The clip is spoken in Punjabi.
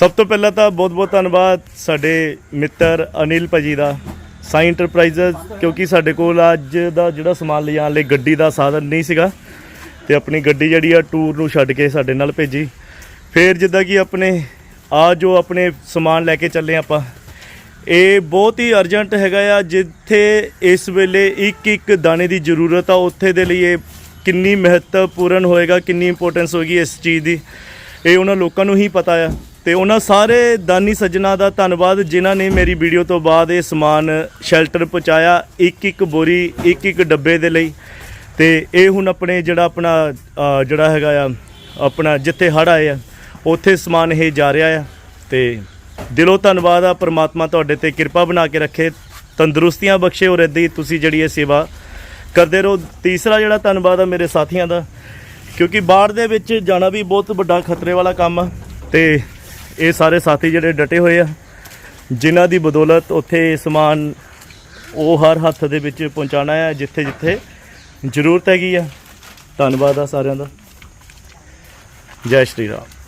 ਸਭ ਤੋਂ ਪਹਿਲਾਂ ਤਾਂ ਬਹੁਤ-ਬਹੁਤ ਧੰਨਵਾਦ ਸਾਡੇ ਮਿੱਤਰ ਅਨਿਲ ਭਾਜੀ ਦਾ ਸਾਈ ਇੰਟਰਪ੍ਰਾਈਜ਼ਸ ਕਿਉਂਕਿ ਸਾਡੇ ਕੋਲ ਅੱਜ ਦਾ ਜਿਹੜਾ ਸਮਾਨ ਲਿਜਾਣ ਲਈ ਗੱਡੀ ਦਾ ਸਾਧਨ ਨਹੀਂ ਸੀਗਾ ਤੇ ਆਪਣੀ ਗੱਡੀ ਜਿਹੜੀ ਆ ਟੂਰ ਨੂੰ ਛੱਡ ਕੇ ਸਾਡੇ ਨਾਲ ਭੇਜੀ। ਫਿਰ ਜਿੱਦਾਂ ਕਿ ਆਪਣੇ ਆ ਜੋ ਆਪਣੇ ਸਮਾਨ ਲੈ ਕੇ ਚੱਲੇ ਆਪਾਂ, ਇਹ ਬਹੁਤ ਹੀ ਅਰਜੈਂਟ ਹੈਗਾ ਆ, ਜਿੱਥੇ ਇਸ ਵੇਲੇ ਇੱਕ ਇੱਕ ਦਾਣੇ ਦੀ ਜ਼ਰੂਰਤ ਆ, ਉੱਥੇ ਦੇ ਲਈ ਇਹ ਕਿੰਨੀ ਮਹੱਤਵਪੂਰਨ ਹੋਏਗਾ, ਕਿੰਨੀ ਇੰਪੋਰਟੈਂਸ ਹੋਏਗੀ ਇਸ ਚੀਜ਼ ਦੀ, ਇਹ ਉਹਨਾਂ ਲੋਕਾਂ ਨੂੰ ਹੀ ਪਤਾ ਆ। ਤੇ ਉਹਨਾਂ ਸਾਰੇ ਦਾਨੀ ਸੱਜਣਾ ਦਾ ਧੰਨਵਾਦ ਜਿਨ੍ਹਾਂ ਨੇ ਮੇਰੀ ਵੀਡੀਓ ਤੋਂ ਬਾਅਦ ਇਹ ਸਮਾਨ ਸ਼ੈਲਟਰ ਪਹੁੰਚਾਇਆ ਇੱਕ ਇੱਕ ਬੋਰੀ, ਇੱਕ ਇੱਕ ਡੱਬੇ ਦੇ ਲਈ। ਤੇ ਇਹ ਹੁਣ ਆਪਣੇ ਜਿਹੜਾ ਆਪਣਾ ਜਿਹੜਾ ਹੈਗਾ ਆ, ਆਪਣਾ ਜਿੱਥੇ ਹੜ੍ਹ ਆਏ ਆ, ਉੱਥੇ ਸਮਾਨ ਇਹ ਜਾ ਰਿਹਾ ਆ। ਤੇ ਦਿਲੋਂ ਧੰਨਵਾਦ ਆ, ਪ੍ਰਮਾਤਮਾ ਤੁਹਾਡੇ ਤੇ ਕਿਰਪਾ ਬਣਾ ਕੇ ਰੱਖੇ। ਤੰਦਰੁਸਤੀਆਂ ਬਖਸ਼ੇ ਔਰ ਏਦਾਂ ਹੀ ਤੁਸੀਂ ਜਿਹੜੀ ਇਹ ਸੇਵਾ ਕਰਦੇ ਰਹੋ। ਤੀਸਰਾ ਜਿਹੜਾ ਧੰਨਵਾਦ ਆ ਮੇਰੇ ਸਾਥੀਆਂ ਦਾ, ਕਿਉਂਕਿ ਬਾੜ ਦੇ ਵਿੱਚ ਜਾਣਾ ਵੀ ਬਹੁਤ ਵੱਡਾ ਖਤਰੇ ਵਾਲਾ ਕੰਮ ਆ। ਤੇ ਇਹ ਸਾਰੇ ਸਾਥੀ ਜਿਹੜੇ ਡਟੇ ਹੋਏ ਆ, ਜਿਨ੍ਹਾਂ ਦੀ ਬਦੌਲਤ ਉੱਥੇ ਸਮਾਨ ਉਹ ਹਰ ਹੱਥ ਦੇ ਵਿੱਚ ਪਹੁੰਚਾਣਾ ਹੈ, ਜਿੱਥੇ ਜਿੱਥੇ ਜ਼ਰੂਰਤ ਹੈਗੀ ਆ। ਧੰਨਵਾਦ ਆ ਸਾਰਿਆਂ ਦਾ। ਜੈ ਸ਼੍ਰੀ ਰਾਮ।